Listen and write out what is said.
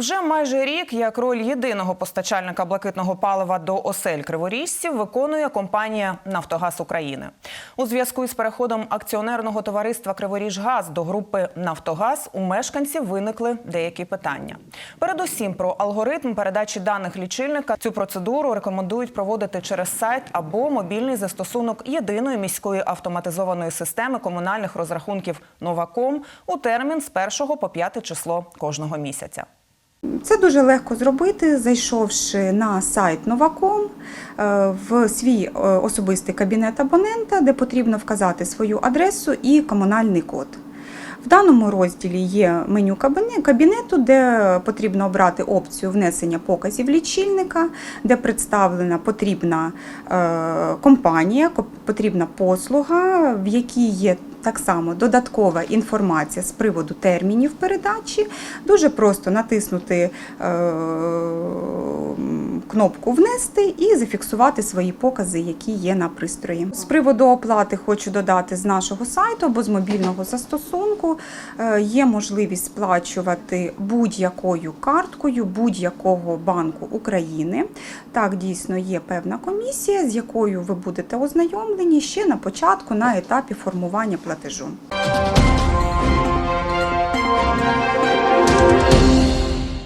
Вже майже рік як роль єдиного постачальника блакитного палива до осель криворіжців виконує компанія Нафтогаз України. У зв'язку із переходом акціонерного товариства Криворіжгаз до групи Нафтогаз у мешканців виникли деякі питання. Передусім про алгоритм передачі даних лічильника цю процедуру рекомендують проводити через сайт або мобільний застосунок єдиної міської автоматизованої системи комунальних розрахунків Новаком у термін з 1 по 5 число кожного місяця. Це дуже легко зробити, зайшовши на сайт Новаком е, в свій е, особистий кабінет абонента, де потрібно вказати свою адресу і комунальний код. В даному розділі є меню кабінету, де потрібно обрати опцію внесення показів лічильника, де представлена потрібна е, компанія, потрібна послуга, в якій є так само додаткова інформація з приводу термінів передачі. Дуже просто натиснути е, кнопку Внести і зафіксувати свої покази, які є на пристрої. З приводу оплати хочу додати з нашого сайту або з мобільного застосунку. е, Є можливість сплачувати будь-якою карткою будь-якого банку України. Так, дійсно є певна комісія, з якою ви будете ознайомлені ще на початку на етапі формування платежу.